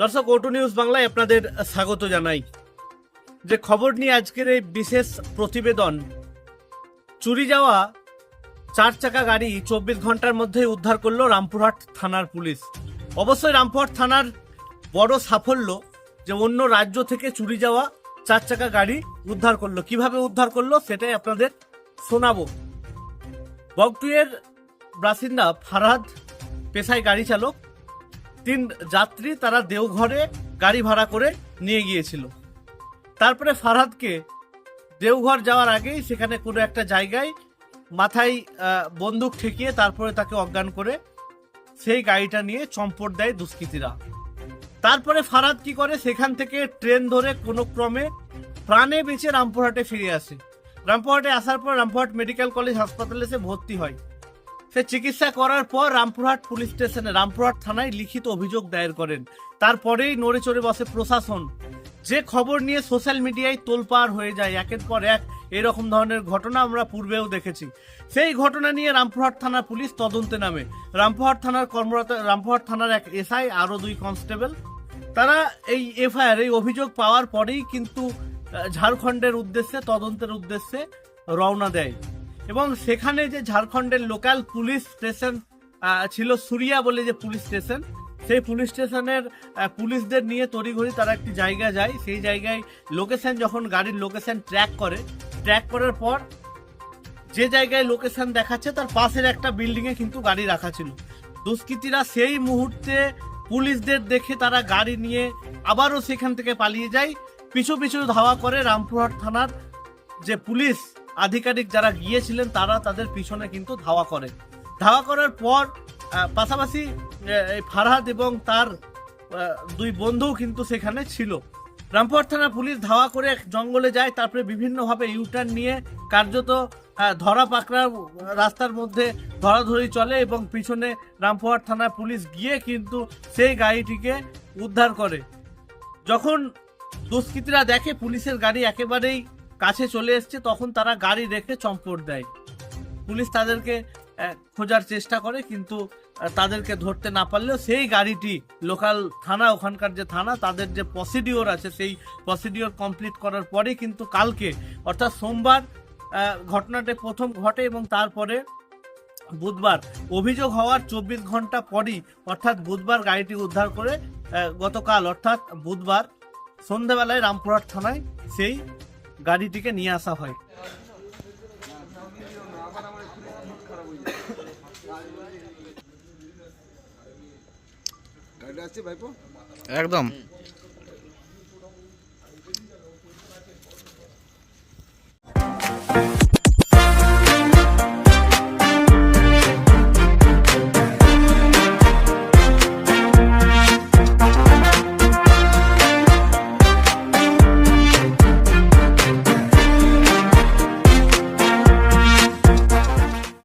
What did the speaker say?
দর্শক ওটু নিউজ বাংলায় আপনাদের স্বাগত জানাই। যে খবর নিয়ে আজকের এই বিশেষ প্রতিবেদন, চুরি যাওয়া চার চাকা গাড়ি চব্বিশ ঘণ্টার মধ্যে উদ্ধার করল রামপুরহাট থানার পুলিশ। অবশ্যই রামপুরহাট থানার বড় সাফল্য যে অন্য রাজ্য থেকে চুরি যাওয়া চার চাকা গাড়ি উদ্ধার করল। কীভাবে উদ্ধার করল সেটাই আপনাদের শোনাবো। বগটুয়ের বাসিন্দা ফারহাদ পেশায় গাড়ি চালক তিন যাত্রী তারা দেওঘরে গাড়ি ভাড়া করে নিয়ে গিয়েছিল। তারপরে ফারহাদকে দেওঘর যাওয়ার আগেই সেখানে কোনো একটা জায়গায় মাথায় বন্দুক ঠেকিয়ে তারপরে তাকে অজ্ঞান করে সেই গাড়িটা নিয়ে চম্পট দেয় দুষ্কৃতীরা। তারপরে ফারাদ কি করে? সেখান থেকে ট্রেন ধরে কোনো ক্রমে প্রাণে বেঁচে রামপুরহাটে ফিরে আসে। রামপুরহাটে আসার পর রামপুরহাট মেডিকেল কলেজ হাসপাতালে সে ভর্তি হয়। সে চিকিৎসা করার পর রামপুরহাট পুলিশ স্টেশনে, রামপুরহাট থানায় লিখিত অভিযোগ দায়ের করেন। তারপরেই নড়ে চড়ে বসে প্রশাসন। যে খবর নিয়ে সোশ্যাল মিডিয়ায় তোলপাড় হয়ে যায়, একের পর এক এরকম ধরনের ঘটনা আমরা পূর্বেও দেখেছি। সেই ঘটনা নিয়ে রামপুরহাট থানার পুলিশ তদন্তে নামে। রামপুরহাট থানার কর্মরত, রামপুরহাট থানার এক এসআই, আরও দুই কনস্টেবল, তারা এই এফআইআর, এই অভিযোগ পাওয়ার পরেই কিন্তু ঝাড়খণ্ডের উদ্দেশ্যে, তদন্তের উদ্দেশ্যে রওনা দেয়। এবং সেখানে যে ঝাড়খণ্ডের লোকাল পুলিশ স্টেশন ছিল সুরিয়া বলে যে পুলিশ স্টেশন, সেই পুলিশ স্টেশনের পুলিশদের নিয়ে তড়িঘড়ি তারা একটি জায়গা যায়। সেই জায়গায় লোকেশন যখন, গাড়ির লোকেশন ট্র্যাক করে, ট্র্যাক করার পর যে জায়গায় লোকেশন দেখাচ্ছে, তার পাশের একটা বিল্ডিংয়ে কিন্তু গাড়ি রাখা ছিল। দুষ্কৃতীরা সেই মুহূর্তে পুলিশদের দেখে তারা গাড়ি নিয়ে আবারও সেখান থেকে পালিয়ে যায়। পিছু পিছু ধাওয়া করে রামপুরহাট থানার যে পুলিশ আধিকারিক যারা গিয়েছিলেন, তারা তাদের পিছনে কিন্তু ধাওয়া করে ধাওয়া করার পর পাশাপাশি ফারহাদ এবং তার দুই বন্ধুও কিন্তু সেখানে ছিল। রামপুর থানা পুলিশ ধাওয়া করে জঙ্গলে যায়, তারপরে বিভিন্নভাবে ইউটার্ন নিয়ে কার্যত ধরা পাকড়া রাস্তার মধ্যে ধরাধরি চলে এবং পিছনে রামপুরহাট থানা পুলিশ গিয়ে কিন্তু সেই গাড়িটিকে উদ্ধার করে। যখন দুষ্কৃতীরা দেখে, পুলিশের গাড়ি একেবারেই কাছে চলে এসছে, তখন তারা গাড়ি রেখে চম্পট দেয়। পুলিশ তাদেরকে খোঁজার চেষ্টা করে, কিন্তু তাদেরকে ধরতে না পারলেও সেই গাড়িটি লোকাল থানা, ওখানকার যে থানা, তাদের যে প্রসিডিওর আছে, সেই প্রসিডিওর কমপ্লিট করার পরে কিন্তু কালকে, অর্থাৎ সোমবার ঘটনাটি প্রথম ঘটে এবং তারপরে বুধবার, অভিযোগ হওয়ার চব্বিশ ঘণ্টা পরই, অর্থাৎ বুধবার গাড়িটি উদ্ধার করে গতকাল, অর্থাৎ বুধবার সন্ধ্যাবেলায় রামপুরহাট থানায় সেই গাড়িটিকে নিয়ে আসা হয়। গাড়িটা আসছে ভাইপো? একদম।